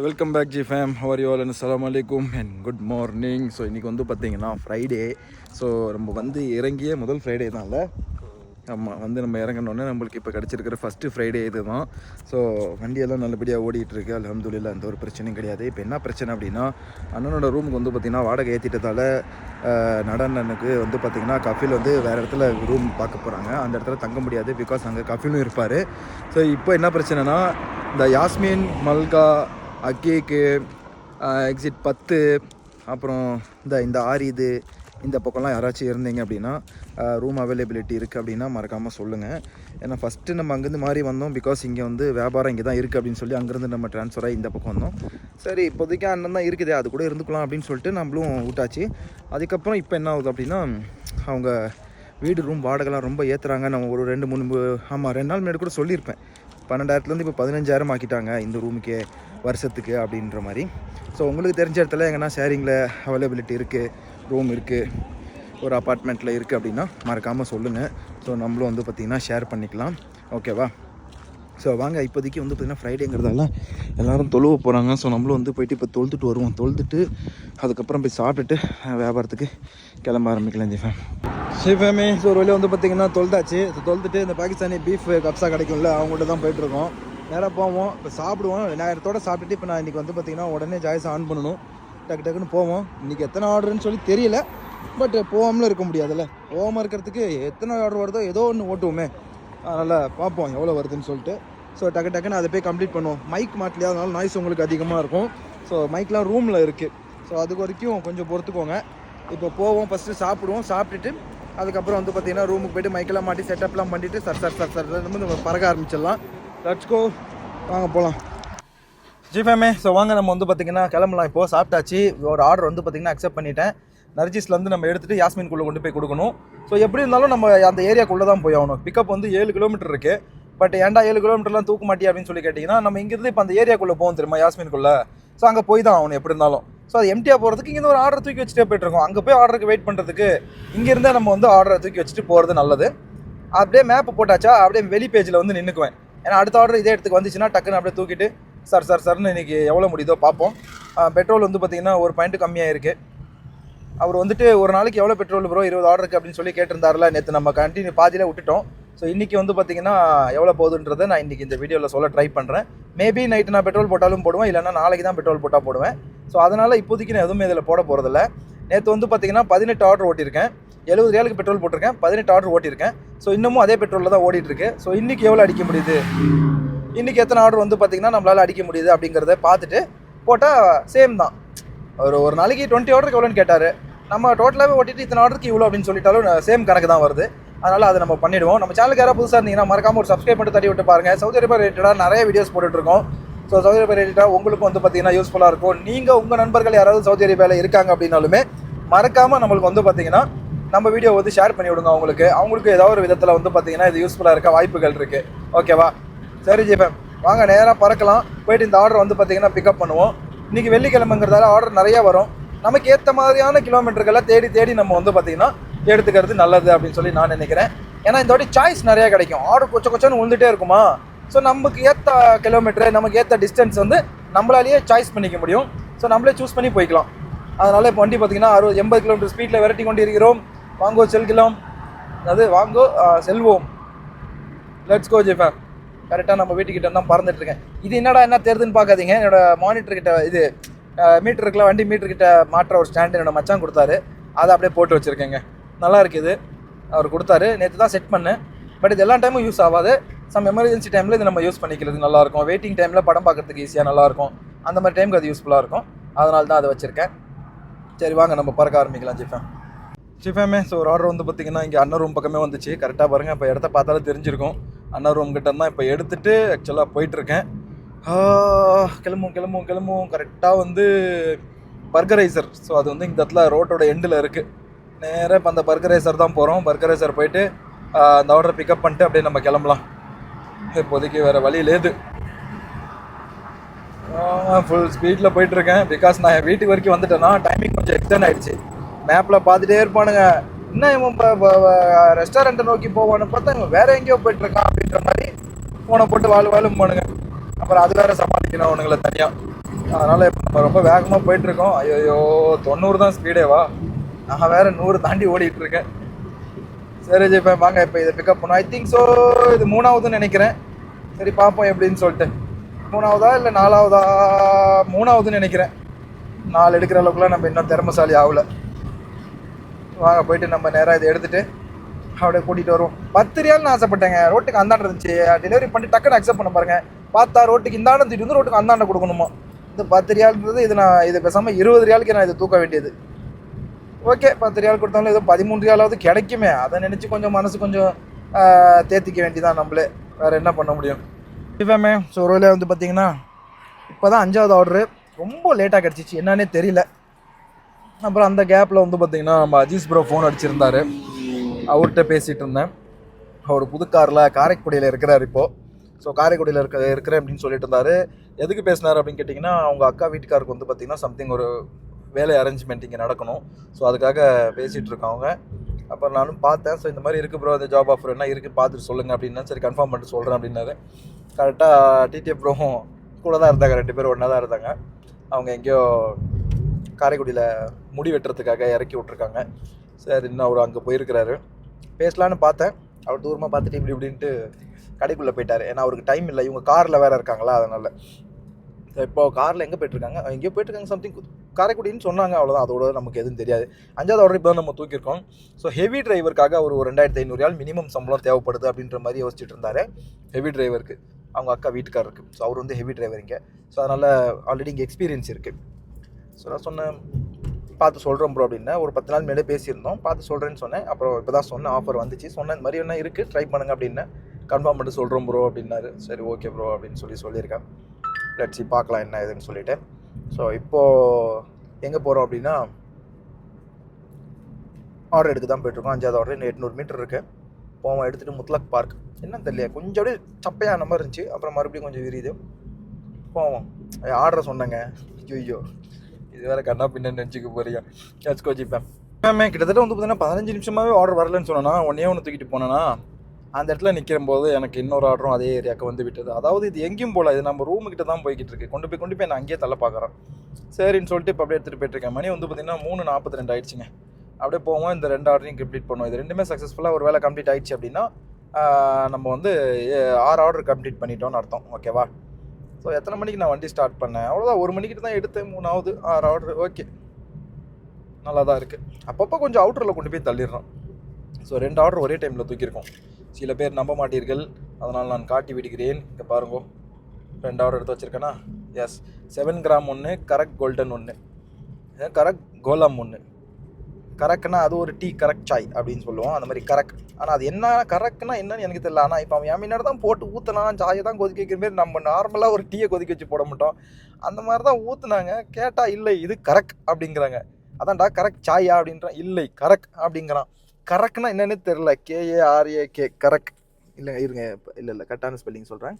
So welcome back G fam how are you and அஸ்ஸலாமு அலைக்கும் and good morning so இன்றைக்கி வந்து பார்த்தீங்கன்னா ஃப்ரைடே ஸோ நம்ம வந்து இறங்கிய முதல் ஃப்ரைடே தான்ல. ஆமாம் வந்து நம்ம இறங்கினோடனே நம்மளுக்கு இப்போ கிடச்சிருக்கிற ஃபஸ்ட்டு ஃப்ரைடே இது தான் ஸோ வண்டியெல்லாம் நல்லபடியாக ஓடிட்டுருக்கு. அலமதுல்ல அந்த ஒரு பிரச்சனையும் கிடையாது. இப்போ என்ன பிரச்சனை அப்படின்னா அண்ணனோட ரூமுக்கு வந்து பார்த்திங்கன்னா வாடகை ஏற்றிட்டதால நடனனுக்கு வந்து பார்த்திங்கன்னா கஃபில் வந்து வேறு இடத்துல ரூம் பார்க்க போகிறாங்க அந்த இடத்துல தங்க முடியாது பிகாஸ் அங்கே கஃபிலும் இருப்பார். ஸோ இப்போ என்ன பிரச்சனைனா இந்த யாஸ்மின் மல்கா அக்கேக்கு எக்ஸிட் பத்து அப்புறம் இந்த இந்த ஆறு இது இந்த பக்கம்லாம் யாராச்சும் இருந்தீங்க அப்படின்னா ரூம் அவைலபிலிட்டி இருக்குது அப்படின்னா மறக்காமல் சொல்லுங்கள் ஏன்னா ஃபஸ்ட்டு நம்ம அங்கேருந்து மாறி வந்தோம் பிகாஸ் இங்கே வந்து வியாபாரம் இங்கே தான் இருக்குது அப்படின்னு சொல்லி அங்கேருந்து நம்ம ட்ரான்ஸ்ஃபர் ஆகி இந்த பக்கம் வந்தோம். சரி இப்போதைக்கு அண்ணன் தான் இருக்குது அது கூட இருந்துக்கலாம் அப்படின்னு சொல்லிட்டு நம்மளும் விட்டாச்சு. அதுக்கப்புறம் இப்போ என்ன ஆகுது அப்படின்னா அவங்க வீடு ரூம் வாடகைலாம் ரொம்ப ஏற்றுறாங்க நம்ம ஒரு ரெண்டு மூணு ஆமாம் ரெண்டு நாள் முன்னாடி கூட சொல்லியிருப்பேன். பன்னெண்டாயிரத்துலேருந்து இப்போ பதினஞ்சாயிரம் ஆக்கிட்டாங்க இந்த ரூமுக்கே வருஷத்துக்கு அப்படின்ற மாதிரி. ஸோ உங்களுக்கு தெரிஞ்ச இடத்துல எங்கன்னா ஷேரிங்கில் அவைலபிலிட்டி இருக்குது ரூம் இருக்குது ஒரு அப்பார்ட்மெண்ட்டில் இருக்குது அப்படின்னா மறக்காமல் சொல்லுங்கள் ஸோ நம்மளும் வந்து பார்த்திங்கன்னா ஷேர் பண்ணிக்கலாம். ஓகேவா ஸோ வாங்க இப்போதைக்கு வந்து பார்த்திங்கன்னா ஃப்ரைடேங்கிறதால எல்லாரும் தொழுவ போகிறாங்க ஸோ நம்மளும் வந்து போயிட்டு இப்போ தொழுதுட்டு வருவோம். தொழுதுட்டு அதுக்கப்புறம் போய் சாப்பிட்டுட்டு வியாபாரத்துக்கு கிளம்ப ஆரம்பிக்கலாம் ஜிஃபேம் ஷிஃபேமே ஸோ ஒரு வழியாக வந்து பார்த்திங்கன்னா தொழுதாச்சு. ஸோ தொழுதுட்டு இந்த பாகிஸ்தானி பீஃப் கப்ஸா கிடைக்கும்ல அவங்கள்ட்ட தான் போயிட்டுருக்கோம் நேராக போவோம். இப்போ சாப்பிடுவோம். விநாயகரத்தோடு சாப்பிட்டுட்டு இப்போ நான் இன்றைக்கி வந்து பார்த்திங்கன்னா உடனே ஜாய்ஸ் ஆன் பண்ணணும். டக்கு டக்குன்னு போவோம். இன்றைக்கி எத்தனை ஆர்டர்னு சொல்லி தெரியல. பட் போகாமலும் இருக்க முடியாதுல்ல. போகாமல் இருக்கிறதுக்கு எத்தனை ஆர்டர் வருதோ ஏதோ ஒன்று ஓட்டுவோமே. அதனால் பார்ப்போம் எவ்வளோ வருதுன்னு சொல்லிட்டு. ஸோ டக்கு டக்குன்னு அதை போய் கம்ப்ளீட் பண்ணுவோம். மைக் மாட்டலையா அதனால நாய்ஸ் உங்களுக்கு அதிகமாக இருக்கும். ஸோ மைக்லாம் ரூமில் இருக்குது ஸோ அது வரைக்கும் கொஞ்சம் பொறுத்துக்கோங்க. இப்போ போவோம். ஃபஸ்ட்டு சாப்பிடுவோம். சாப்பிட்டுட்டு அதுக்கப்புறம் வந்து பார்த்திங்கன்னா ரூமுக்கு போய்ட்டு மைக்கெல்லாம் மாட்டி செட்டப்லாம் பண்ணிவிட்டு சர் சர் சர் சர் வந்து நம்ம பறக்க ஆரம்பிச்சிடலாம். லட்ஸ்கோ வாங்க போகலாம் ஜிஃபேமே ஸோ வாங்க நம்ம வந்து பார்த்தீங்கன்னா கிளம்பலாம். இப்போது சாப்பிட்டாச்சு. ஒரு ஆர்டர் வந்து பார்த்தீங்கன்னா அக்செப்ட் பண்ணிட்டேன். நர்ஜிஸ்லேருந்து நம்ம எடுத்துகிட்டு யாஸ்மின்குள்ளே கொண்டு போய் கொடுக்கணும். ஸோ எப்படி இருந்தாலும் நம்ம அந்த ஏரியாக்குள்ளே தான் போய் ஆகணும். பிக்கப் வந்து ஏழு கிலோமீட்டர் இருக்குது பட் ஏன்டா ஏழு கிலோமீட்டர்லாம் தூக்க மாட்டியா அப்படின்னு சொல்லி கேட்டிங்கன்னா நம்ம இங்கேருந்து இப்போ அந்த ஏரியாக்குள்ளே போவோம் தெரியுமா யாஸ்மின்குள்ளே? ஸோ அங்கே போய் தான் ஆகணும் எப்படி இருந்தாலும். ஸோ அது எம்டியாக போகிறதுக்கு இங்கே ஒரு ஆர்டர் தூக்கி வச்சுட்டே போயிட்டுருக்கோம் அங்கே போய் ஆர்டருக்கு வெயிட் பண்ணுறதுக்கு இங்கேருந்தே நம்ம வந்து ஆர்டரை தூக்கி வச்சுட்டு போகிறது நல்லது. அப்படியே மேப் போட்டாச்சா அப்படியே வெளி பேஜில் வந்து நின்றுக்குவேன் ஏன்னா அடுத்த ஆர்டர் இதே இடத்துக்கு வந்துச்சுன்னா டக்குன்னு அப்படியே தூக்கிட்டு சார் சார் சார்னு இன்றைக்கி எவ்வளோ முடியுதோ பார்ப்போம். பெட்ரோல் வந்து பார்த்திங்கன்னா ஒரு பாயிண்ட் கம்மியாக இருக்குது அவர் வந்துட்டு ஒரு நாளைக்கு எவ்வளோ பெட்ரோல் ப்ரோ இருபது ஆர்டருக்கு அப்படின்னு சொல்லி கேட்டிருந்தாருல நேற்று நம்ம கண்டினியூ பாதியில் விட்டுட்டோம். ஸோ இன்றைக்கி வந்து பார்த்தீங்கன்னா எவ்வளோ போகுதுன்றதை நான் இன்றைக்கி இந்த வீடியோவில் சொல்ல ட்ரை பண்ணுறேன் மேபி நைட்டு நான் பெட்ரோல் போட்டாலும் போடுவேன் இல்லைன்னா நாளைக்கு தான் பெட்ரோல் போட்டால் போடுவேன். ஸோ அதனால் இப்போதைக்கு நான் எதுவுமே இதில் போட போகிறதில்ல நேற்று வந்து பார்த்திங்கன்னா பதினெட்டு ஆர்டர் ஓட்டியிருக்கேன். எழுபது ரியாலுக்கு பெட்ரோல் போட்டிருக்கேன் பதினெட்டு ஆர்டர் ஓட்டியிருக்கேன். ஸோ இன்னமும் அதே பெட்ரோலில் தான் ஓடிட்டுருக்கு. ஸோ இன்றைக்கி எவ்வளோ அடிக்க முடியுது? இன்றைக்கி எத்தனை ஆர்டர் வந்து பார்த்திங்கன்னா நம்மளால் அடிக்க முடியுது அப்படிங்கிறத பார்த்துட்டு போட்டால் சேம் தான். ஒரு ஒரு நாளைக்கு டுவெண்ட்டி ஆர்டருக்கு எவ்வளோன்னு கேட்டார். நம்ம டோட்டலாகவே ஓட்டிட்டு இத்தனை ஆர்டருக்கு இவ்வளோ அப்படின்னு சொல்லிட்டாலும் சேம் கணக்கு தான் வருது. அதனால் அதை நம்ம பண்ணிடுவோம். நம்ம சேனலுக்கு யாராவது புதுசாக இருந்தீங்கன்னா மறக்காம ஒரு சப்ஸ்கிரைப் மட்டும் தட்டி விட்டு பாருங்கள் சவுதி அரேபியா ரிலேட்டடாக நிறைய வீடியோஸ் போட்டுட்ருக்கோம். ஸோ சவுதி அரேபியா ரிலேட்டடாக உங்களுக்கும் வந்து பார்த்தீங்கன்னா யூஸ்ஃபுல்லாக இருக்கும். நீங்கள் உங்கள் நண்பர்கள் யாராவது சவுதி அரேபியாவில் இருக்காங்க அப்படின்னாலுமே மறக்காமல் நம்மளுக்கு வந்து பார்த்தீங்கன்னா நம்ம வீடியோ வந்து ஷேர் பண்ணி விடுங்க அவங்களுக்கு. அவங்களுக்கு ஏதாவது ஒரு விதத்தில் வந்து பார்த்தீங்கன்னா இது யூஸ்ஃபுல்லாக இருக்க வாய்ப்புகள் இருக்குது ஓகேவா சரி ஜிபம் வாங்க நேராக பறக்கலாம். போயிட்டு இந்த ஆர்டர் வந்து பார்த்தீங்கன்னா பிக்கப் பண்ணுவோம். இன்றைக்கி வெள்ளிக்கிழமைங்கிறதால ஆர்டர் நிறையா வரும். நமக்கு ஏற்ற மாதிரியான கிலோமீட்டர்களை தேடி தேடி நம்ம வந்து பார்த்திங்கன்னா எடுத்துக்கிறது நல்லது அப்படின்னு சொல்லி நான் நினைக்கிறேன். ஏன்னா இந்த வாட்டி சாய்ஸ் நிறையா கிடைக்கும். ஆர்டர் கொச்ச கொச்சன்னு விழுந்துட்டே இருக்குமா? ஸோ நமக்கு ஏற்ற கிலோமீட்டர் நமக்கு ஏற்ற டிஸ்டன்ஸ் வந்து நம்மளாலேயே சாய்ஸ் பண்ணிக்க முடியும். ஸோ நம்மளே சூஸ் பண்ணி போய்க்கலாம். அதனால் இப்போ வண்டி பார்த்தீங்கன்னா அறுபது எண்பது கிலோமீட்டர் ஸ்பீடில் விரட்டி கொண்டு இருக்கிறோம் வாங்கோ செல்கலாம். அது வாங்கோ செல்வோம். லெட்ஸ் கோ ஜெஃபா கரெக்டாக நம்ம வீட்டுக்கிட்ட தான் பறந்துட்டு இருக்கேன் இது என்னடா என்ன தெரியுதுன்னு பார்க்காதீங்க. என்னோட மானிட்டர் கிட்ட இது மீட்டர் இருக்குல்ல வண்டி மீட்டர் கிட்ட மாற்ற ஒரு ஸ்டாண்டு என்னோட மச்சான் கொடுத்தாரு. அதை அப்படியே போட்டு வச்சுருக்கேங்க. நல்லா இருக்குது அவர் கொடுத்தாரு. நேற்று தான் செட் பண்ணேன். பட் இது எல்லா டைமும் யூஸ் ஆகாது. சம் எமர்ஜென்சி டைமில் இது நம்ம யூஸ் பண்ணிக்கிறது நல்லாயிருக்கும் வெயிட்டிங் டைமில் படம் பார்க்கறதுக்கு ஈஸியாக நல்லாயிருக்கும் அந்த மாதிரி டைமுக்கு அது யூஸ்ஃபுல்லாக இருக்கும். அதனால தான் அதை வச்சுருக்கேன். சரி வாங்க நம்ம பறக்க ஆரம்பிக்கலாம் ஜிஃபேன் சிஃபேமே ஸோ ஒரு ஆர்டர் வந்து பார்த்தீங்கன்னா இங்கே அண்ணன் ரூம் பக்கமே வந்துச்சு. கரெக்டாக பாருங்கள் இப்போ இடத்த பார்த்தாலே தெரிஞ்சிருக்கும். அண்ணன் ரூம் கிட்ட தான் இப்போ எடுத்துகிட்டு ஆக்சுவலாக போயிட்டுருக்கேன். கிளம்பும் கிளம்பும் கிளம்பும். கரெக்டாக வந்து பர்கரைசர் ஸோ அது வந்து இந்த இடத்துல ரோட்டோட எண்டில் இருக்குது நேராக இப்போ அந்த பர்கரைசர் தான் போகிறோம் பர்கரைசர் போயிட்டு அந்த ஆர்டரை பிக்கப் பண்ணிட்டு அப்படியே நம்ம கிளம்பலாம். இப்போதைக்கு வேறு வழி லேது ஃபுல் ஸ்பீடில் போயிட்டுருக்கேன். பிகாஸ் நான் என் வீட்டுக்கு வரைக்கும் வந்துட்டேன்னா டைமிங் கொஞ்சம் எக்ஸ்டெண்ட் ஆகிடுச்சு மேப்பில் பார்த்துட்டே இருப்பானுங்க. இன்னும் இவன் இப்போ ரெஸ்டாரண்ட்டை நோக்கி போவான்னு பார்த்தா இவன் வேற எங்கேயோ போயிட்டுருக்கான் அப்படின்ற மாதிரி ஃபோனை போட்டு வாழ் வாழும் போனுங்க அப்புறம் அது வேற சமாளிக்கணும் அவனுங்களை தனியாக அதனால் இப்போ நம்ம ரொம்ப வேகமாக போயிட்டுருக்கோம். ஐயோ தொண்ணூறு தான் ஸ்பீடேவா நான் வேறு நூறு தாண்டி ஓடிட்டு இருக்கேன் சரி ஜி இப்போ வாங்க இப்போ இதை பிக்கப் பண்ணோம் ஐ திங்க் ஸோ இது மூணாவதுன்னு நினைக்கிறேன். சரி பார்ப்போம் எப்படின்னு சொல்லிட்டு. மூணாவதா இல்லை நாலாவதா? மூணாவதுன்னு நினைக்கிறேன். நாலு எடுக்கிற அளவுக்குலாம் நம்ம இன்னும் திறமசாலி ஆகலை. வாங்க போயிட்டு நம்ம நேராக இதை எடுத்துகிட்டு அப்படியே கூட்டிகிட்டு வருவோம். பத்து ரியால்னு ஆசைப்பட்டேங்க. ரோட்டுக்கு அந்தாண்ட இருந்துச்சு. டெலிவரி பண்ணிட்டு டக்குன்னு அக்செப்ட் பண்ண பாருங்க. பார்த்தா ரோட்டுக்கு இந்தாண்ட தூக்கிட்டு வந்து ரோட்டுக்கு அந்தாண்ட கொடுக்கணுமா? இந்த பத்து ரியால்ன்றது இது நான் இது பேசாமல் இருபது ரியாலுக்கு நான் இதை தூக்க வேண்டியது. ஓகே பத்து ரியால் கொடுத்தாலும் ஏதோ பதிமூணு ரியாலாவது கிடைக்குமே. அதை நினச்சி கொஞ்சம் மனசு கொஞ்சம் தேர்த்திக்க வேண்டியதான் நம்மளே. வேறு என்ன பண்ண முடியும்? இப்போமே ஸோ ரோலே வந்து பார்த்தீங்கன்னா இப்போ தான் அஞ்சாவது ஆர்டரு ரொம்ப லேட்டாக கிடச்சிச்சு. என்னன்னே தெரியல. அப்புறம் அந்த கேப்பில் வந்து பார்த்தீங்கன்னா நம்ம அஜீஸ் ப்ரோ ஃபோன் அடிச்சிருந்தார். அவர்கிட்ட பேசிகிட்டு இருந்தேன். அவர் புது காரில் காரைக்குடியில் இருக்கிறார் இப்போது ஸோ காரைக்குடியில் இருக்க இருக்கிறேன் அப்படின்னு சொல்லிட்டு இருந்தார். எதுக்கு பேசினார் அப்படின்னு கேட்டிங்கன்னா அவங்க அக்கா வீட்டுக்காருக்கு வந்து பார்த்திங்கன்னா சம்திங் ஒரு வேலை அரேஞ்ச்மெண்ட் இங்கே நடக்கணும். ஸோ அதுக்காக பேசிகிட்டு இருக்காங்க அப்புறம் நானும் பார்த்தேன். ஸோ இந்த மாதிரி இருக்குது ப்ரோ இந்த ஜாப் ஆஃபர் என்ன இருக்குது பார்த்துட்டு சொல்லுங்கள் அப்படின்னா சரி கன்ஃபார்ம் பண்ணிட்டு சொல்கிறேன் அப்படின்னாரு. கரெக்டாக டிடிஎஃப் ப்ரோவும் கூட தான் இருந்தாங்க. ரெண்டு பேரும் ஒன்றா தான் இருந்தாங்க. அவங்க எங்கேயோ காரைக்குடியில் முடி வெட்டுறதுக்காக இறக்கி விட்ருக்காங்க சரி இன்னும் அவர் அங்கே போயிருக்கிறாரு. பேசலான்னு பார்த்தேன். அவர் தூரமாக பார்த்துட்டு இப்படி இப்படின்ட்டு கடைக்குள்ளே போயிட்டார். ஏன்னா அவருக்கு டைம் இல்லை. இவங்க காரில் வேறு இருக்காங்களா? அதனால். இப்போ காரில் எங்கே போயிட்டுருக்காங்க? எங்கேயோ போயிட்டுருக்காங்க சம்திங் காரைக்குடின்னு சொன்னாங்க. அவ்வளோதான் அதோட நமக்கு எதுவும் தெரியாது. அஞ்சாவது ஆர்டர் இப்போ தான் நம்ம தூக்கியிருக்கோம். ஸோ ஹெவி டிரைவருக்காக அவர் ஒரு ரெண்டாயிரத்தி ஐநூறு மினிமம் சம்பளம் தேவைப்படுது அப்படின்ற மாதிரி யோசிச்சுட்டு இருந்தார். ஹெவி டிரைவருக்கு அவங்க அக்கா வீட்டுக்காரருக்கு. ஸோ அவர் வந்து ஹெவி டிரைவர் ஸோ அதனால் ஆல்ரெடி இங்கே எக்ஸ்பீரியன்ஸ் இருக்குது ஸோ நான் சொன்னேன் பார்த்து சொல்கிறோம் ப்ரோ அப்படின்னா. ஒரு பத்து நாள் மேலே பேசியிருந்தோம். பார்த்து சொல்கிறேன்னு சொன்னேன். அப்புறம் இப்போ தான் சொன்னேன் ஆஃபர் வந்துச்சு. சொன்னேன் இந்த மாதிரி என்ன இருக்குது ட்ரை பண்ணுங்க அப்படின்னு கன்ஃபார்ம் பண்ணிட்டு சொல்கிறோம் ப்ரோ அப்படின்னாரு. சரி ஓகே ப்ரோ அப்படின்னு சொல்லி சொல்லியிருக்கேன் லட்சி பார்க்கலாம் என்ன ஏதுன்னு சொல்லிவிட்டு ஸோ இப்போது எங்கே போகிறோம் அப்படின்னா ஆர்டர் எடுக்க தான் போயிட்டுருக்கோம். அஞ்சாவது ஆர்டர் இன்னும் எட்நூறு மீட்டர் இருக்குது போவோம் எடுத்துகிட்டு முத்லக் பார்க் என்னன்னு தெரியல கொஞ்சம் அப்படியே சப்பையான மாதிரி இருந்துச்சு. அப்புறம் மறுபடியும் கொஞ்சம் விரியுது. போவோம். ஆர்டரை சொன்னேங்க. ஐயோ. இது வேறு கண்ணா பின்னு நினச்சிக்க போறியா? கேட்ச் கோச்சிப்பேன் மேமே கிட்டத்தட்ட வந்து பார்த்தீங்கன்னா பதினஞ்சு நிமிஷமாகவே ஆர்டர் வரலன்னு சொன்னேன்னா ஒன்னே ஒன்று தூக்கிட்டு போனேன்னா அந்த இடத்துல நிற்கிற போது எனக்கு இன்னொரு ஆர்டரும் அதே ஏரியாவுக்கு வந்து விட்டது. அதாவது இது எங்கேயும் போகல இது நம்ம ரூமுக்கிட்ட தான் போய்கிட்டு இருக்கு. கொண்டு போய் கொண்டு போய் நான் அங்கேயே தள்ள பார்க்குறேன் சரின்னு சொல்லிட்டு இப்போ அப்படியே எடுத்துகிட்டு போயிட்டுருக்கேன் மணி வந்து பார்த்தீங்கன்னா மூணு நாற்பத்தி ரெண்டு ஆயிடுச்சுங்க. அப்படியே போவோம் இந்த ரெண்டு ஆர்டரையும் கம்ப்ளீட் பண்ணுவோம். இது ரெண்டுமே சக்ஸஸ்ஃபுல்லாக ஒரு வேலை கம்ப்ளீட் ஆயிடுச்சு அப்படின்னா நம்ம வந்து ஏ- ஆறு ஆர்டர் கம்ப்ளீட் பண்ணிட்டோம்னு அர்த்தம். ஓகேவா ஸோ எத்தனை மணிக்கு நான் வண்டி ஸ்டார்ட் பண்ணேன்? அவ்வளோதான் ஒரு மணிக்கிட்ட தான் எடுத்தேன். மூணாவது ஆறு ஆர்டர் ஓகே நல்லா தான் இருக்குது அப்பப்போ கொஞ்சம் அவுட்டரில் கொண்டு போய் தள்ளிடுறோம். ஸோ ரெண்டு ஆர்டர் ஒரே டைமில் தூக்கியிருக்கோம். சில பேர் நம்ப மாட்டீர்கள். அதனால் நான் காட்டி விடுகிறேன். இங்கே பாருங்க. ரெண்டு ஆர்டர் எடுத்து வச்சுருக்கேனா? எஸ் செவன் கிராம் ஒன்று கரக் கோல்டன் ஒன்று கரக் கோலாம் ஒன்று கரக்குனா அது ஒரு டீ கரக் சாய் அப்படின்னு சொல்லுவோம். அந்த மாதிரி கரக் ஆனால் அது என்ன கரக்னா என்னன்னு எனக்கு தெரியல. ஆனால் இப்போ அவன் என் தான் போட்டு ஊற்றினா சாயை தான் கொதிக்க வைக்கிற மாதிரி நம்ம நார்மலாக ஒரு டீயை கொதிக்க வச்சு போட மாட்டோம். அந்த மாதிரி தான் ஊற்றுனாங்க கேட்டால் இல்லை இது கரக் அப்படிங்கிறாங்க. அதான்டா கரக் சாயா அப்படின்றான். இல்லை கரக் அப்படிங்கிறான். கரக்னா என்னன்னு தெரில கேஏஆர்ஏ கே கரக் இல்லை இருங்க. இல்லை இல்லை கரெக்டான ஸ்பெல்லிங் சொல்கிறேன்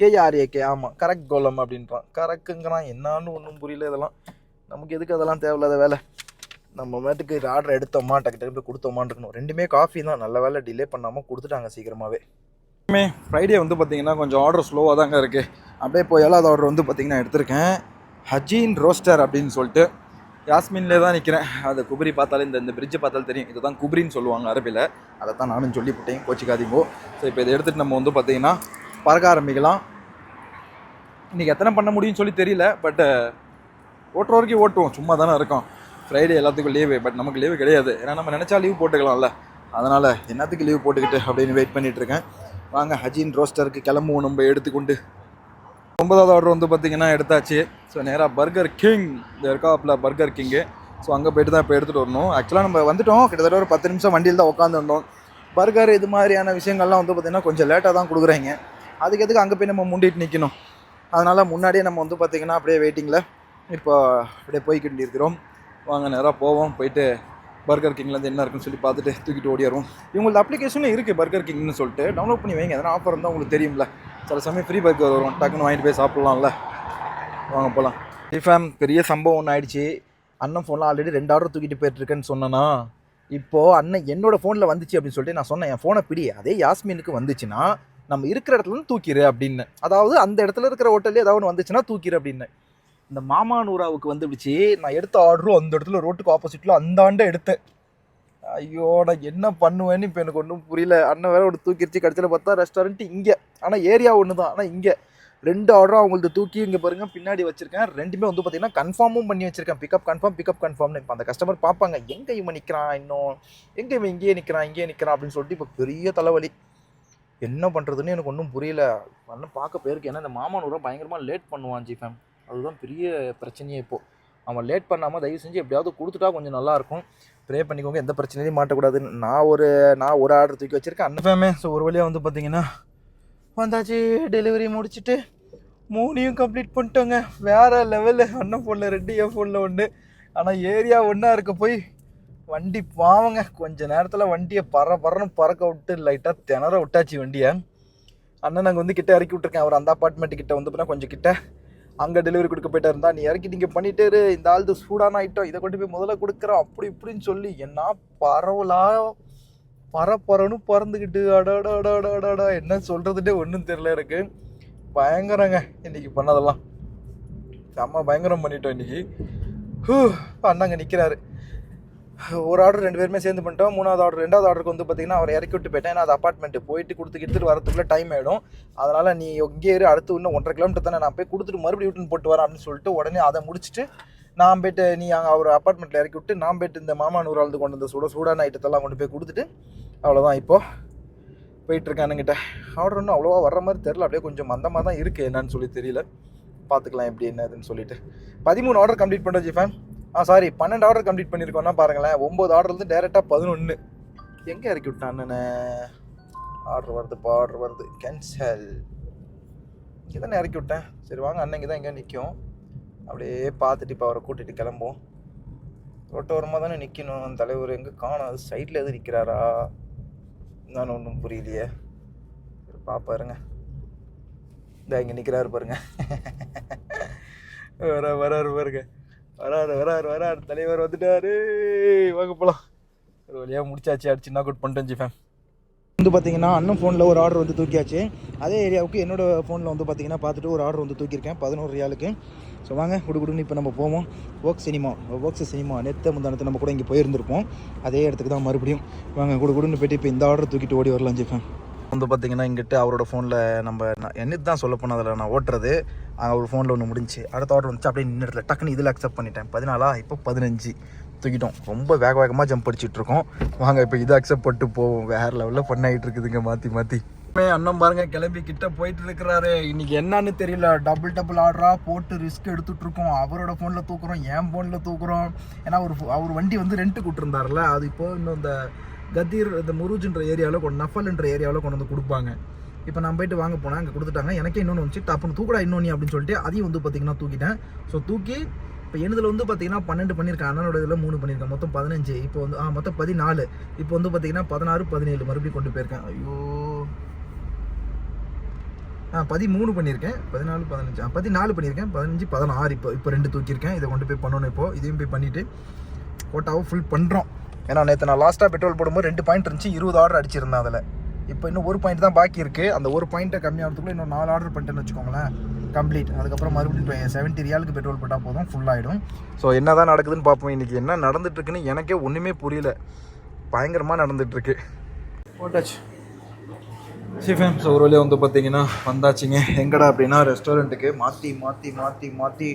கேஏஆர்ஏ கே ஆமாம் கரக் கோலம் அப்படின்றான். கரக்குங்கிறான் என்னான்னு ஒன்றும் புரியல இதெல்லாம். நமக்கு எதுக்கு அதெல்லாம் தேவையில்லாத வேலை? நம்ம மேட்டுக்கு ஆர்டர் எடுத்தோமா டக்கு டக்கு போய் கொடுத்தோமான்னு இருக்கணும். ரெண்டுமே காஃபி தான். நல்ல வேலை டிலே பண்ணாமல் கொடுத்துட்டாங்க சீக்கிரமாகவே ஃப்ரைடே வந்து பார்த்தீங்கன்னா கொஞ்சம் ஆர்டர் ஸ்லோவாக தாங்க இருக்குது அப்படியே போய் ஏழாவது ஆர்டர் வந்து பார்த்தீங்கன்னா எடுத்திருக்கேன். ஹஜீன் ரோஸ்டர் அப்படின்னு சொல்லிட்டு யாஸ்மின்லே தான் நிற்கிறேன் அது குபரி பார்த்தாலே இந்த இந்த பிரிட்ஜை பார்த்தாலும் தெரியும். இதுதான் குபரின்னு சொல்லுவாங்க அரபியில். அதை தான் நானும் சொல்லிவிட்டேன் கோச்சிக்காதீங்கோ. ஸோ இப்போ இதை எடுத்துகிட்டு நம்ம வந்து பார்த்தீங்கன்னா பறக்க ஆரம்பிக்கலாம். இன்றைக்கி எத்தனை பண்ண முடியும்னு சொல்லி தெரியல பட்டு ஓட்டுற வரைக்கும் ஓட்டுவோம். சும்மா தானே இருக்கோம். ஃப்ரைடே எல்லாத்துக்கும் லீவு பட் நமக்கு லீவு கிடையாது. ஏன்னா நம்ம நினச்சா லீவ் போட்டுக்கலாம்ல. அதனால் என்னத்துக்கு லீவ் போட்டுக்கிட்டு அப்படின்னு வெயிட் பண்ணிட்டு இருக்கேன். வாங்க ஹஜீன் ரோஸ்டருக்கு கிளம்புவோம். நம்ம எடுத்துக்கொண்டு ஒன்பதாவது ஆர்டர் வந்து பார்த்தீங்கன்னா எடுத்தாச்சு. ஸோ நேராக பர்கர் கிங் இந்த இருக்காப்புல பர்கர் கிங்கு ஸோ அங்கே போயிட்டு தான் இப்போ எடுத்துகிட்டு வரணும். ஆக்சுவலாக நம்ம வந்துட்டோம். கிட்டத்தட்ட ஒரு பத்து நிமிஷம் வண்டியில் தான் உட்காந்துருந்தோம் பர்கர் இது மாதிரியான விஷயங்கள்லாம் வந்து பார்த்திங்கன்னா கொஞ்சம் லேட்டாக தான் கொடுக்குறாங்க. அதுக்கு எதுக்கு அங்கே போய் நம்ம முண்டிட்டு நிற்கணும் அதனால் முன்னாடியே நம்ம வந்து பார்த்திங்கன்னா அப்படியே வெயிட்டிங்கில் இப்போ அப்படியே போய்கிட்டு இருக்கிறோம். வாங்க நேராக போவோம். போயிட்டு பர்கர் கிங்லேருந்து என்ன இருக்குன்னு சொல்லி பார்த்துட்டு தூக்கிட்டு ஓடிடுவோம் இவங்களோட அப்ளிகேஷனும் இருக்குது பர்கர் கிங்னு சொல்லிட்டு. டவுன்லோட் பண்ணி வைங்க. எதனா ஆஃபர் இருந்தால் உங்களுக்கு தெரியும்ல. சில சமயம் ஃப்ரீ பர்கர் வரும் டக்குன்னு வாங்கிட்டு போய் சாப்பிட்லாம்ல. வாங்க போகலாம் டிஃபேம் பெரிய சம்பவம் ஒன்று ஆயிடுச்சு. அண்ணன் ஃபோனில் ஆல்ரெடி ரெண்டு ஆர்டர் தூக்கிட்டு போயிட்டுருக்கேன்னு சொன்னேன்னா இப்போது அண்ணன் என்னோட ஃபோனில் வந்துச்சு அப்படின்னு சொல்லிட்டு நான் சொன்னேன். என் ஃபோனை பிடி. அதே யாஸ்மினுக்கு வந்துச்சுன்னா நம்ம இருக்கிற இடத்துல தூக்கிடு அப்படின்னு. அதாவது அந்த இடத்துல இருக்கிற ஹோட்டல்லே ஏதாவது ஒன்று வந்துச்சுன்னா தூக்கிடு அப்படின்னு. இந்த மாமானூராவுக்கு வந்துடுச்சு. நான் எடுத்த ஆர்டரும் அந்த இடத்துல ரோட்டுக்கு ஆப்போசிட்டில் அந்த ஆண்டை எடுத்தேன். ஐயோ நான் என்ன பண்ணுவேன்னு இப்போ எனக்கு ஒன்றும் புரியல. அண்ணன் வேற ஒரு தூக்கிடுச்சு கடைசியில் பார்த்தா ரெஸ்டாரண்ட் இங்கே. ஆனால் ஏரியா ஒன்று தான் ஆனால் இங்கே. ரெண்டு ஆர்டரும் அவங்களுக்கு தூக்கி இங்கே பாருங்கள் பின்னாடி வச்சிருக்கேன். ரெண்டுமே வந்து பார்த்தீங்கன்னா கன்ஃபார்மும் பண்ணி வச்சிருக்கேன். பிக்கப் கன்ஃபார்ம் பிக்கப் கன்ஃபார்ம்னு இப்போ அந்த கஸ்டமர் பார்ப்பாங்க எங்கே இவன் நிற்கிறான் இன்னும்? எங்கே இவன் இங்கேயே நிற்கிறான் இங்கேயே நிற்கிறான் அப்படின்னு சொல்லிட்டு இப்போ பெரிய தலைவலி. என்ன பண்ணுறதுன்னு எனக்கு ஒன்றும் புரியல. அண்ணன் பார்க்க போயிருக்கு ஏன்னா இந்த மாமானூரம் பயங்கரமாக லேட் பண்ணுவான் ஜிஃபேம் அதுதான் பெரிய பிரச்சனையே இப்போது அவன் லேட் பண்ணாமல் தயவு செஞ்சு எப்படியாவது கொடுத்துட்டா கொஞ்சம் நல்லாயிருக்கும் ப்ரே பண்ணிக்கோங்க எந்த பிரச்சனையும் மாட்டக்கூடாதுன்னு நான் ஒரு நான் ஒரு ஆர்டர் தூக்கி வச்சுருக்கேன். அண்ணன் ஸோ ஒரு வழியாக வந்து பார்த்தீங்கன்னா வந்தாச்சு டெலிவரி முடிச்சுட்டு மூணையும் கம்ப்ளீட் பண்ணிட்டோங்க. வேறு லெவலு அண்ணன் ஃபோனில் ரெண்டு என் ஃபோனில் ஒன்று ஆனால் ஏரியா ஒன்றா இருக்க போய் வண்டி பாவங்க. கொஞ்ச நேரத்தில் வண்டியை பற பறன்னு பறக்க விட்டு லைட்டாக திணற விட்டாச்சு வண்டியை. அண்ணன் நாங்கள் வந்து கிட்டே இறக்கி விட்ருக்கேன் அவர் அந்த அப்பார்ட்மெண்ட் கிட்ட வந்து போனால் கொஞ்சம் கிட்ட அங்கே டெலிவரி கொடுக்க போயிட்டா இருந்தா நீ இறக்கி நீங்கள் பண்ணிட்டேரு இந்த ஆள் சூடான ஐட்டம் இதை கொண்டு போய் முதல்ல கொடுக்குறோம் அப்படி இப்படின்னு சொல்லி என்ன பரவலா? பற பறன்னு பறந்துக்கிட்டு அடாடாடாடாடா என்ன சொல்கிறதுட்டே ஒன்றும் தெரில எனக்கு. பயங்கரங்க இன்னைக்கு பண்ணதெல்லாம். செம்ம பயங்கரம் பண்ணிட்டோம் இன்னைக்கு. ஹூ அண்ணாங்க நிற்கிறாரு ஒரு ஆர்டர் ரெண்டு பேருமே சேர்ந்து பண்ணிட்டோம். மூணாவது ஆர்டர் ரெண்டாவது ஆர்டருக்கு வந்து பார்த்தீங்கன்னா அவர் இறக்கி விட்டு போயிட்டேன். ஏன்னா அது அப்பார்ட்மெண்ட் போயிட்டு கொடுத்து எடுத்துட்டு வரத்துக்குள்ளே டைம் ஆகிடும் அதனால் நீ இங்கே இரு. அடுத்து இன்னும் ஒன்றரை கிலோமீட்டர் தானே நான் போய் கொடுத்துட்டு மறுபடியும் விட்டுன்னு போட்டு வரேன் அப்படின்னு சொல்லிட்டு உடனே அதை முடிச்சுட்டு நான் போயிட்டு நீ அங்கே அவர் அப்பார்ட்மெண்ட்டில் இறக்கி விட்டு நான் போயிட்டு இந்த மாமா ஆளுது கொண்டு வந்த சுட சூடான ஐட்டத்தெல்லாம் கொண்டு போய் கொடுத்துட்டு அவ்வளோதான் இப்போது போயிட்டுருக்கானுங்கிட்ட ஆர்டர் ஒன்றும் அவ்வளோவா வர்ற மாதிரி தெரில அப்படியே கொஞ்சம் மந்தமாக தான் இருக்குது என்னன்னு சொல்லி தெரியல. பார்த்துக்கலாம் எப்படி என்னதுன்னு சொல்லிட்டு. பதிமூணு ஆர்டர் கம்ப்ளீட் பண்ணுறோம் ஜிஃபேன் ஆ சாரி பன்னெண்டு ஆர்டர் கம்ப்ளீட் பண்ணியிருக்கோம்னா பாருங்களேன். ஒம்பது ஆர்டர் வந்து டேரெக்டாக பதினொன்று எங்கே இறக்கி விட்டான் அண்ணனை? ஆர்டர் வருதுப்பா ஆர்டர் வருது. கேன்சல் இங்கே தானே இறக்கி விட்டேன். சரி வாங்க அண்ணன் இங்கே தான் எங்கே நிற்கும் அப்படியே பார்த்துட்டு இப்போ அவரை கூட்டிகிட்டு கிளம்புவோம். ரோட்டோரமாக தானே நிற்கணும் தலைவர் எங்கே காணும் அது சைடில் எதுவும் நிற்கிறாரா நான் ஒன்றும் புரியலையே. சரி பாப்பாருங்க இந்த இங்கே நிற்கிறாரு பாருங்க. வர வராரு பாருங்க. வராரு வராரு வராரு. தலைவர் வந்துட்டாரு. வாங்க போகலாம் ஒரு வழியாக முடிச்சாச்சு. அடிச்சு நாக் அவுட் பண்ணிட்டேன் ஜிஃபேம் வந்து பார்த்தீங்கன்னா அண்ணன் ஃபோனில் ஒரு ஆர்டர் வந்து தூக்கியாச்சு. அதே ஏரியாவுக்கு என்னோடய ஃபோனில் வந்து பார்த்தீங்கன்னா பார்த்துட்டு ஒரு ஆர்டர் வந்து தூக்கியிருக்கேன். பதினோரு ரியாலுக்கு. ஸோ வாங்க குடுகுடுன்னு இப்போ நம்ம போவோம். ஒர்க் சினிமா ஒர்க்ஸ் சினிமா நெத்த முந்தானத்தை நம்ம கூட இங்கே போயிருந்திருப்போம். அதே இடத்துக்கு தான் மறுபடியும். வாங்க குடுகுடுன்னு போயிட்டு இப்போ இந்த ஆர்டர் தூக்கிட்டு ஓடி வரலாம் ஜிஃபேன் வந்து பார்த்தீங்கன்னா இங்கிட்ட அவரோட ஃபோனில் நம்ம நான் என்னது தான் சொல்ல போனால் அதில் நான் ஓட்டுறது. அவர் ஃபோனில் ஒன்று முடிஞ்சு. அடுத்த ஆர்டர் வந்துச்சு அப்படியே நின்று இடத்துல டக்குன்னு இதில் அக்செப்ட் பண்ணிட்டேன். பதினாலா இப்போ பதினஞ்சு. தூக்கிட்டோம். ரொம்ப வேக வேகமாக ஜம்ப் அடிச்சிட்ருக்கோம் வாங்க இப்போ இதை அக்செப்ட் பண்ணிட்டு போவோம். வேறு லெவலில் ஃபன் ஆகிட்டு இருக்குதுங்க மாற்றி மாற்றி அண்ணன் பாருங்க கிளம்பி கிட்ட போயிட்டு இருக்கிறாரு. இன்னைக்கு என்னன்னு தெரியல. டபுள் டபுள் ஆர்டரா போட்டு ரிஸ்க் எடுத்துட்டு இருக்கோம். அவரோட ஃபோனில் தூக்குறோம் என் ஃபோனில் தூக்குறோம். ஏன்னா அவர் அவர் வண்டி வந்து ரெண்ட்டு கூட்டிருந்தாருல அது இப்போ இன்னும் இந்த கதீர் இந்த முருஜ்ன்ற ஏரியாவில் கொண்டு நஃபல்ன்ற ஏரியாவில் கொண்டு வந்து கொடுப்பாங்க. இப்போ நான் போயிட்டு வாங்க போனேன் அங்கே கொடுத்துட்டாங்க. எனக்கே இன்னொன்று வந்துச்சு. டப்புன்னு தூக்கடா இன்னொன்று அப்படின்னு சொல்லிட்டு அதையும் வந்து பார்த்தீங்கன்னா தூக்கிட்டேன். ஸோ தூக்கி இப்போ எனதில் வந்து பார்த்தீங்கன்னா பன்னெண்டு பண்ணியிருக்கேன். அண்ணனோட இதில் மூணு பண்ணியிருக்கேன். மொத்தம் பதினஞ்சு. இப்போ வந்து ஆ மொத்தம் பதினாலு. இப்போ வந்து பார்த்தீங்கன்னா பதினாறு பதினேழு மறுபடியும் கொண்டு போயிருக்கேன். ஐயோ. ஆ பதிமூணு பண்ணியிருக்கேன். பதினாலு பதினஞ்சு. ஆ பதினாலு பண்ணியிருக்கேன். பதினஞ்சு பதினாறு. இப்போ இப்போ ரெண்டு தூக்கியிருக்கேன். இதை கொண்டு போய் பண்ணணும் இப்போ. இதையும் போய் பண்ணிவிட்டு கோட்டாவை ஃபுல் பண்ணுறோம் ஏன்னா நேற்று நான் லாஸ்ட்டாக பெட்ரோல் போடும்போது ரெண்டு பாயிண்ட் இருந்துச்சு இருபது ஆர்டர் அடிச்சிருந்தேன் அதில். இப்போ இன்னும் ஒரு பாயிண்ட் தான் பாக்கி இருக்குது அந்த ஒரு பாயிண்ட்டை கம்மியாகிறதுக்குள்ள இன்னும் நாலு ஆர்டர் பண்ணிட்டேன்னு வச்சுக்கோங்களேன். கம்ப்ளீட் அதுக்கப்புறம் மறுபடியும் செவன்ட்டி ரியாலுக்கு பெட்ரோல் போட்டால் போதும் ஃபுல் ஆகிடும் ஸோ என்ன தான் நடக்குதுன்னு பார்ப்போம். இன்றைக்கி என்ன நடந்துட்டுருக்குன்னு எனக்கே ஒன்றுமே புரியல. பயங்கரமாக நடந்துட்டுருக்கு. போட்டாச்சு. சிஃபேம் ஸோ ஒரு வழியாக வந்து பார்த்தீங்கன்னா வந்தாச்சுங்க. எங்கடா அப்படின்னா ரெஸ்டாரண்ட்டுக்கு மாற்றி மாற்றி மாற்றி மாற்றி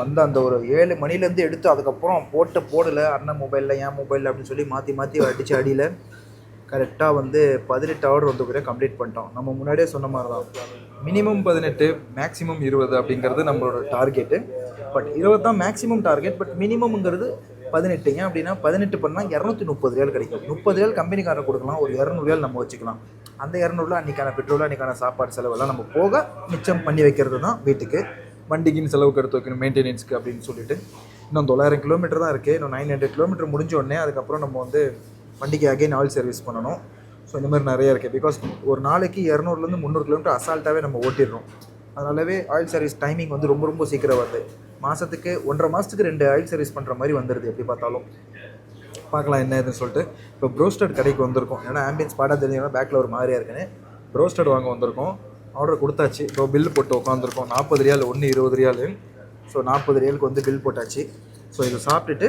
வந்து அந்த ஒரு ஏழு மணிலேருந்து எடுத்து அதுக்கப்புறம் போட்டு போடலை. அண்ணன் மொபைலில் என் மொபைலில் அப்படின்னு சொல்லி மாற்றி மாற்றி அடித்து அடியில் கரெக்டாக வந்து பதினெட்டு ஆர்டர் வந்து கூட கம்ப்ளீட் பண்ணிட்டோம். நம்ம முன்னாடியே சொன்ன மாதிரி தான் மினிமம் பதினெட்டு மேக்ஸிமம் இருபது அப்படிங்கிறது நம்மளோட டார்கெட்டு பட் இருபது தான் மேக்ஸிமம் டார்கெட் பட் மினிமம்ங்கிறது பதினெட்டு. ஏன் அப்படின்னா பதினெட்டு பண்ணால் இரநூத்தி முப்பது ரியால் கிடைக்கும். முப்பது ரியால் கம்பெனிக்காரர் கொடுக்கலாம் ஒரு இரநூறு ரியால் நம்ம வச்சுக்கலாம். அந்த இரநூறுல அன்றைக்கான பெட்ரோல் அன்றைக்கான சாப்பாடு செலவெல்லாம் நம்ம போக மிச்சம் பண்ணி வைக்கிறது தான் வீட்டுக்கு வண்டிக்குன்னு செலவுக்கு எடுத்து வைக்கணும் மெயின்டெனன்ஸ்க்கு அப்படின்னு சொல்லிட்டு. இன்னும் தொள்ளாயிரம் கிலோமீட்டர் தான் இருக்குது இன்னும் நைன் ஹண்ட்ரட் கிலோமீட்டர் முடிஞ்ச உடனே அதுக்கப்புறம் நம்ம வந்து வண்டிக்கு அகைன் ஆயில் சர்வீஸ் பண்ணணும். ஸோ இந்த மாதிரி நிறைய இருக்குது பிகாஸ் ஒரு நாளைக்கு இரநூறுலேருந்து முந்நூறு கிலோமீட்டர் அசால்ட்டாகவே நம்ம ஓட்டிடுறோம். அதனாலவே ஆயில் சர்வீஸ் டைமிங் வந்து ரொம்ப ரொம்ப சீக்கிரம் வருது. மாதத்துக்கு ஒன்றரை மாதத்துக்கு ரெண்டு ஆயில் சர்வீஸ் பண்ணுற மாதிரி வந்துடுது எப்படி பார்த்தாலும். பார்க்கலாம் என்ன ஏதுன்னு சொல்லிட்டு. இப்போ ப்ரோஸ்டட் கடைக்கு வந்திருக்கோம். ஏன்னா ஆம்பியன்ஸ் பாடாக தெரிஞ்சுன்னா பேக்கில் ஒரு மாதிரியாக இருக்குன்னு. ப்ரோஸ்டட் வாங்க வந்திருக்கோம். ஆர்டர் கொடுத்தாச்சு. இப்போ பில் போட்டு உட்காந்துருக்கோம் நாற்பது ரியால் ஒன்று இருபது ரியால். ஸோ ஸோ நாற்பது ரியலுக்கு வந்து பில் போட்டாச்சு. ஸோ இதை சாப்பிட்டுட்டு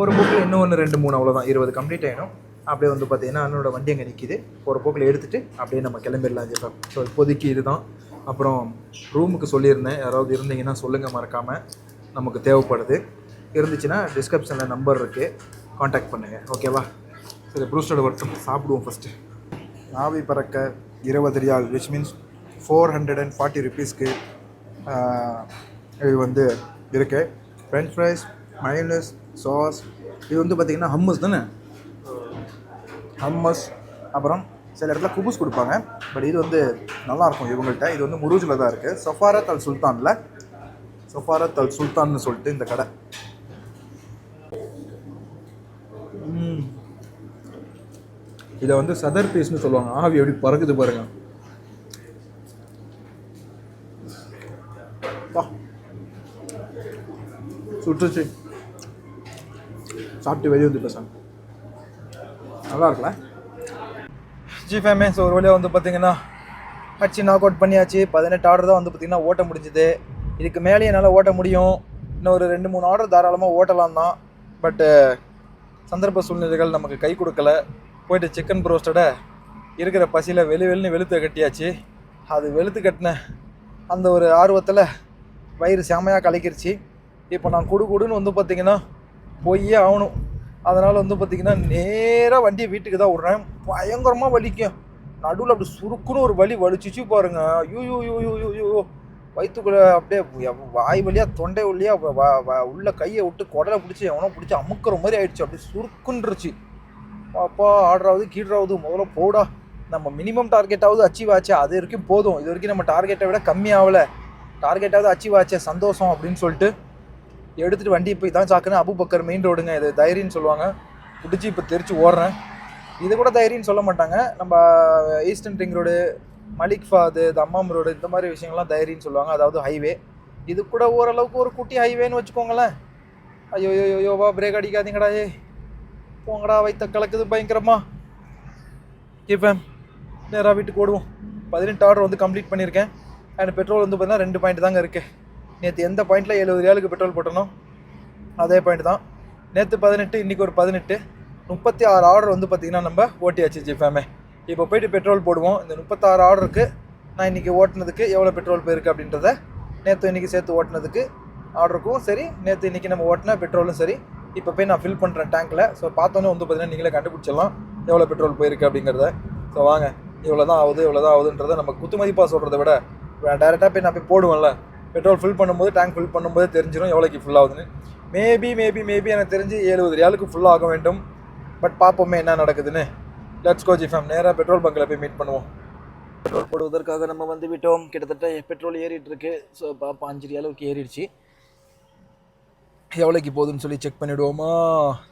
ஒரு போக்கில் இன்னும் ஒன்று ரெண்டு மூணு அவ்வளோதான் இருபது கம்ப்ளீட் ஆகிடும் அப்படியே வந்து பார்த்தீங்கன்னா அண்ணனோட வண்டி அங்கே நிற்கிது ஒரு போக்கில் எடுத்துகிட்டு அப்படியே நம்ம கிளம்பிடலாம் ஜெஃபா. ஸோ இப்போதைக்கு இதுதான். அப்புறம் ரூமுக்கு சொல்லியிருந்தேன். யாராவது இருந்தீங்கன்னா சொல்லுங்கள் மறக்காமல் நமக்கு தேவைப்படுது. இருந்துச்சுன்னா டிஸ்கிரிப்ஷனில் நம்பர் இருக்குது காண்டாக்ட் பண்ணுங்கள் ஓகேவா சரி ப்ரூஸ்டோட வரட்டும். சாப்பிடுவோம் ஃபஸ்ட்டு ஆவி பறக்க இருபது ரியால் which means four hundred and forty ருபீஸ்க்கு இது வந்து இருக்குது ஃப்ரெஞ்ச் ஃப்ரைஸ் மயோனஸ் சாஸ் இது வந்து பார்த்திங்கன்னா ஹம்மஸ் தானே? ஹம்மஸ் அப்புறம் சில இடத்துல குபுஸ் கொடுப்பாங்க. பட் இது வந்து நல்லாயிருக்கும் இவங்கள்ட்ட. இது வந்து முருஜில் தான் இருக்குது சஃபாரத் அல் சுல்தானில் சஃபாரத் அல் சுல்தான்னு சொல்லிட்டு இந்த கடை. இதை வந்து சதர் பீஸ்னு சொல்லுவாங்க. ஆவி எப்படி பறக்குது பாருங்கள் சுட்டுச்சு சாப்பிட்டு வெளியே வந்து பேசாங்க நல்லா இருக்குல்ல ஜி ஃபேமே ஸோ ஒரு வழியாக வந்து பார்த்தீங்கன்னா அடிச்சு நாக் அவுட் பண்ணியாச்சு. பதினெட்டு ஆர்டர் தான் வந்து பார்த்தீங்கன்னா ஓட்ட முடிஞ்சுது. இதுக்கு மேலே என்னால் ஓட்ட முடியும். இன்னும் ஒரு ரெண்டு மூணு ஆர்டர் தாராளமாக ஓட்டலாம் தான். பட்டு சந்தர்ப்ப சூழ்நிலைகள் நமக்கு கை கொடுக்கல. போயிட்டு சிக்கன் ப்ரோஸ்டடை இருக்கிற பசியில் வெளி வெளின்னு வெளுத்து கட்டியாச்சு. அது வெளுத்து கட்டின அந்த ஒரு ஆர்வத்தில் வயிறு செமையாக கலக்கிருச்சு. இப்போ நான் குடு குடுன்னு வந்து பார்த்தீங்கன்னா போயே ஆகணும். அதனால் வந்து பார்த்திங்கன்னா நேராக வண்டியை வீட்டுக்கு தான் விட்றேன் பயங்கரமாக வலிக்கும். நடுவில் அப்படி சுருக்குன்னு ஒரு வலி வலிச்சிச்சு பாருங்க. ஐயோ யூ யூ யூ யூ யூ வயிற்றுக்குள்ளே அப்படியே வாய் வழியாக தொண்டை வழியாக உள்ள கையை விட்டு குடலை பிடிச்சி எவனோ பிடிச்சி அமுக்கிற மாதிரி ஆயிடுச்சு. அப்படியே சுருக்குன்றுச்சு. அப்பா ஆடுறாவது கீழ்றாவது முதல்ல போடா. நம்ம மினிமம் டார்கெட்டாவது அச்சீவ் ஆச்சு. அது வரைக்கும் போதும். இது வரைக்கும் நம்ம டார்கெட்டை விட கம்மியாகல. டார்கெட்டாவது அச்சீவ் ஆச்சே. சந்தோஷம் அப்படின்னு சொல்லிட்டு எடுத்துகிட்டு வண்டி இப்போ இதான் சாக்குன்னு அபுபக்கர் மெயின் ரோடுங்க இது தைரின்னு சொல்லுவாங்க. பிடிச்சி இப்போ தெரிச்சு ஓடுறேன். இது கூட தைரின்னு சொல்ல மாட்டாங்க. நம்ம eastern ring road Malik Fahd Dammam road இந்த மாதிரி விஷயங்கள்லாம் தைரின்னு சொல்லுவாங்க. அதாவது ஹைவே இது கூட ஓரளவுக்கு ஒரு குட்டி ஹைவேன்னு வச்சுக்கோங்களேன். ஐயோ ஐயோ யோவா பிரேக் அடிக்காதீங்கடா ஏ போங்கடா வைத்த கலக்குது பயங்கரமா. இப்போ நேராக வீட்டுக்கு ஓடுவோம். பதினெட்டு ஆர்டர் வந்து கம்ப்ளீட் பண்ணியிருக்கேன். அண்ட் பெட்ரோல் வந்து பார்த்தீங்கன்னா ரெண்டு பாயிண்ட் தாங்க இருக்குது நேற்று எந்த பாயிண்டில் எழுபது ரியாலுக்கு பெட்ரோல் போட்டனோ அதே பாயிண்ட் தான். நேற்று பதினெட்டு இன்றைக்கி ஒரு பதினெட்டு. முப்பத்தி ஆறு ஆர்டர் வந்து பார்த்திங்கன்னா நம்ம ஓட்டியாச்சு ஜிஃபேமே இப்போ போயிட்டு பெட்ரோல் போடுவோம். இந்த முப்பத்தாறு ஆர்டருக்கு நான் இன்றைக்கி ஓட்டினதுக்கு எவ்வளோ பெட்ரோல் போயிருக்கு அப்படின்றத நேற்று இன்றைக்கி சேர்த்து ஓட்டினதுக்கு ஆர்டருக்கும் சரி நேற்று இன்றைக்கி நம்ம ஓட்டின பெட்ரோலும் சரி இப்போ போய் நான் ஃபில் பண்ணுறேன் டேங்க்கில் ஸோ பார்த்தோன்னே வந்து பார்த்தீங்கன்னா நீங்களே கண்டுபிடிச்சிடலாம் எவ்வளோ பெட்ரோல் போயிருக்கு அப்படிங்கிறத. ஸோ வாங்க. இவ்வளோ தான் ஆகுது இவ்வளோ தான் ஆகுதுன்றதை நம்ம குத்து மதிப்பாக சொல்கிறத விட டேரெக்டாக போய் நான் போய் போடுவேன்ல. பெட்ரோல் ஃபில் பண்ணும்போது டேங்க் ஃபில் பண்ணும்போது தெரிஞ்சிடும் எவ்வளோக்கு ஃபுல் ஆகுதுன்னு. மேபி மேபி மேபி எனக்கு தெரிஞ்சு எழுபது ரியாலுக்கு ஃபுல் ஆக வேண்டும். பட் பார்ப்போமே என்ன நடக்குதுன்னு. லெட்ஸ் கோ ஃபேம் நேராக பெட்ரோல் பங்கில் போய் மீட் பண்ணுவோம். பெட்ரோல் போடுவதற்காக நம்ம வந்து விட்டோம். கிட்டத்தட்ட பெட்ரோல் ஏறிட்டு இருக்கு. ஸோ பாப்பா அஞ்சு ரியாலுக்கு ஏறிடுச்சு. எவ்வளோக்கு போகுதுன்னு சொல்லி செக் பண்ணிவிடுவோமா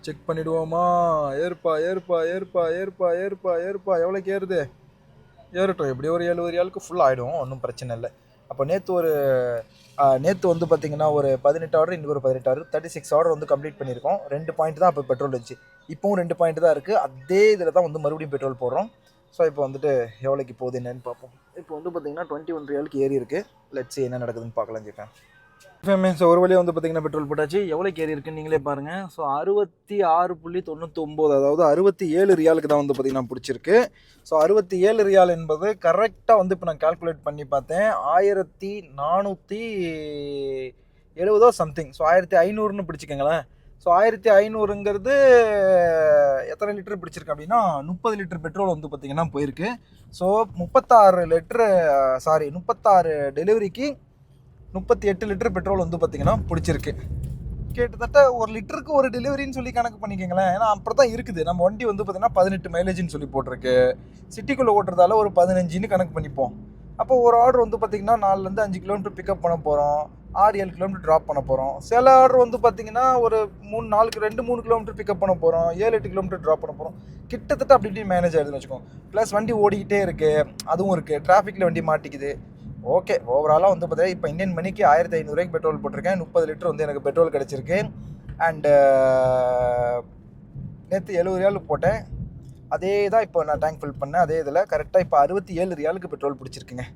செக் பண்ணிவிடுவோமா ஏற்பா ஏற்பா ஏற்பா ஏற்பா ஏற்பா ஏற்பா எவ்வளோக்கு ஏறுது? ஏறட்டும். எப்படியும் ஒரு எழுபது ரியாலுக்கு ஃபுல் ஆகிடும் ஒன்றும் பிரச்சனை இல்லை. அப்போ நேற்று ஒரு நேற்று வந்து பார்த்தீங்கன்னா ஒரு பதினெட்டு ஆர்டர் இன்னொரு ஒரு பதினெட்டு ஆர்டர் தேர்ட்டி சிக்ஸ் ஆர்டர் வந்து கம்ப்ளீட் பண்ணியிருக்கோம். ரெண்டு பாயிண்ட் தான் அப்போ பெட்ரோல் இருந்துச்சு. இப்போவும் ரெண்டு பாயிண்ட் தான் இருக்குது அதே இதில் தான் வந்து மறுபடியும் பெட்ரோல் போடுறோம். ஸோ இப்போ வந்துட்டு எவ்வளோக்கு போகுது என்னன்னு பார்ப்போம். இப்போ வந்து பார்த்தீங்கன்னா டுவெண்ட்டி ஒன் ரியலுக்கு ஏறி இருக்குது லெட்ஸ் என்ன நடக்குதுன்னு பார்க்கலாம் கேட்பேன் எஃப்எம்ஏ ஸோ ஒரு வழியாக வந்து பார்த்தீங்கன்னா பெட்ரோல் போட்டாச்சு எவ்வளோ கேரி இருக்குன்னு நீங்களே பாருங்கள் ஸோ அறுபத்தி ஆறு புள்ளி தொண்ணூத்தொம்போது அதாவது அறுபத்தி ஏழு ரியாலுக்கு தான் வந்து பார்த்தீங்கன்னா பிடிச்சிருக்கு. ஸோ அறுபத்தி ஏழு ரியால் என்பது கரெக்டாக வந்து இப்போ நான் கால்குலேட் பண்ணி பார்த்தேன். ஆயிரத்தி நானூற்றி எழுபதோ சம்திங் ஸோ ஆயிரத்தி ஐநூறுன்னு பிடிச்சிக்கங்களேன். ஸோ ஆயிரத்தி ஐநூறுங்கிறது எத்தனை லிட்டர் பிடிச்சிருக்கு அப்படின்னா முப்பது லிட்டர் பெட்ரோல் வந்து பார்த்திங்கன்னா போயிருக்கு. ஸோ முப்பத்தாறு லிட்டரு சாரி முப்பத்தாறு டெலிவரிக்கு முப்பத்தி எட்டு லிட்டர் பெட்ரோல் வந்து பார்த்திங்கன்னா பிடிச்சிருக்கு. கிட்டத்தட்ட ஒரு லிட்டருக்கு ஒரு டெலிவரின்னு சொல்லி கணக்கு பண்ணிக்கங்களேன். ஏன்னா அப்புறம் தான் இருக்குது. நம்ம வண்டி வந்து பார்த்திங்கன்னா பதினெட்டு மைலேஜ்னு சொல்லி போட்டிருக்கு. சிட்டிக்குள்ளே ஓட்டுறதால ஒரு பதினஞ்சுன்னு கணக்கு பண்ணிப்போம். அப்போ ஒரு ஆர்டர் வந்து பார்த்திங்கன்னா நாலுலேருந்து அஞ்சு கிலோமீட்டர் பிக்கப் பண்ண போகிறோம் ஆறு ஏழு கிலோமீட்டர் ட்ராப் பண்ண போகிறோம் சில ஆர்டர் வந்து பார்த்திங்கன்னா ஒரு மூணு நாலுக்கு ரெண்டு மூணு கிலோமீட்டர் பிக்கப் பண்ண போகிறோம் ஏழு எட்டு கிலோமீட்டர் ட்ராப் பண்ண போகிறோம் கிட்டத்தட்ட அப்படி இப்படி மேனேஜ் ஆகிடுதுன்னு வச்சுக்கோங்க. ப்ளஸ் வண்டி ஓடிக்கிட்டே இருக்குது அதுவும் இருக்குது டிராஃபிக்கில் வண்டி மாட்டிக்குது. ஓகே ஓவராலாக வந்து பார்த்தீங்கன்னா இப்போ இந்தியன் மணிக்கு ஆயிரத்தி ஐநூறுரூவாய்க்கு பெட்ரோல் போட்டிருக்கேன். முப்பது லிட்டர் வந்து எனக்கு பெட்ரோல் கிடச்சிருக்கு. அண்டு uh, நேற்று எழுபது ரியால் போட்டேன். அதே தான் இப்போ நான் டேங்க் ஃபில் பண்ணேன். அதே இதில் கரெக்டாக இப்போ அறுபத்தி ஏழு ரியாலுக்கு பெட்ரோல் பிடிச்சிருக்குங்க.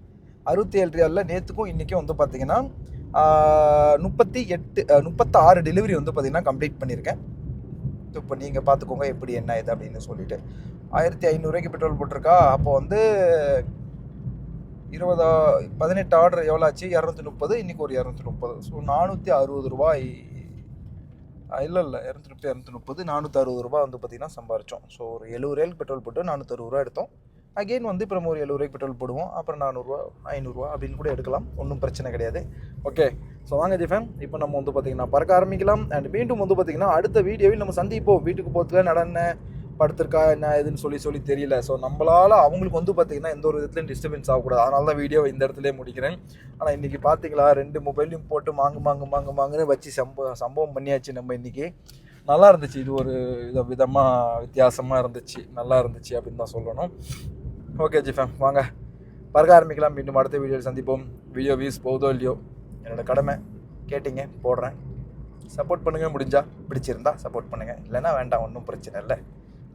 அறுபத்தி ஏழு ரியாலில் நேற்றுக்கும் இன்றைக்கும் வந்து பார்த்தீங்கன்னா முப்பத்தி எட்டு முப்பத்தாறு டெலிவரி வந்து பார்த்திங்கன்னா கம்ப்ளீட் பண்ணியிருக்கேன். இப்போ நீங்கள் பார்த்துக்கோங்க எப்படி என்ன இது அப்படின்னு சொல்லிட்டு. ஆயிரத்தி ஐநூறுரூவாய்க்கு பெட்ரோல் போட்டிருக்கா? அப்போ வந்து இருபதா பதினெட்டு ஆர்டர் எவ்வளோ ஆச்சு இரநூத்தி முப்பது இன்றைக்கி ஒரு இரநூத்தி முப்பது. ஸோ நானூற்றி அறுபது ரூபாய். இல்லை இல்லை இரநூத்தி முப்பது இரநூத்தி முப்பது நானூற்றி அறுபது ரூபா வந்து பார்த்திங்கன்னா சம்பாரித்தோம் ஸோ ஒரு எழுபது ரூபாய்க்கு பெட்ரோல் போட்டு நானூற்றி அறுபது ரூபா எடுத்தோம். அகெயின் வந்து இப்போ நம்ம ஒரு எழுபது ரூபாய்க்கு பெட்ரோல் போடுவோம். அப்புறம் நானூறுரூவா ஐநூறுரூவா அப்படின்னு கூட எடுக்கலாம். ஒன்றும் பிரச்சனை கிடையாது. ஓகே ஸோ வாங்க ஜிஃபன் இப்போ நம்ம வந்து பார்த்திங்கன்னா பறக்க ஆரம்பிக்கலாம். அண்ட் மீண்டும் வந்து பார்த்திங்கன்னா அடுத்த வீடியோவில் நம்ம சந்திப்போம். வீட்டுக்கு போகிறதுக்கு நடன படுத்திருக்கா என்ன ஏதுன்னு சொல்லி சொல்லி தெரியல. ஸோ நம்மளால் அவங்களுக்கு வந்து பார்த்திங்கன்னா எந்த ஒரு விதத்துலையும் டிஸ்டர்பன்ஸ் ஆகக்கூடாது. அதனால தான் வீடியோ இந்த இடத்துல முடிக்கிறேன். ஆனால் இன்றைக்கி பார்த்தீங்களா ரெண்டு மொபைலையும் போட்டு மாங்கு மாங்கு மாங்கு மாங்குன்னு வச்சு சம்பவம் சம்பவம் பண்ணியாச்சு நம்ம இன்றைக்கி நல்லா இருந்துச்சு. இது ஒரு வித விதமாக வித்தியாசமாக இருந்துச்சு. நல்லா இருந்துச்சு அப்படின்னு தான் சொல்லணும். ஓகே ஜிஃபேம் வாங்க. பறக்க ஆரம்பிக்கலாம். மீண்டும் அடுத்த வீடியோவில் சந்திப்போம். வீடியோ வியூஸ் போகுதோ இல்லையோ? என்னோட கடமை. கேட்டிங்க போடுறேன். சப்போர்ட் பண்ணுங்கள் முடிஞ்சால் பிடிச்சிருந்தா சப்போர்ட் பண்ணுங்கள் இல்லைன்னா வேண்டாம். ஒன்றும் பிரச்சனை இல்லை.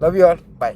Love you all by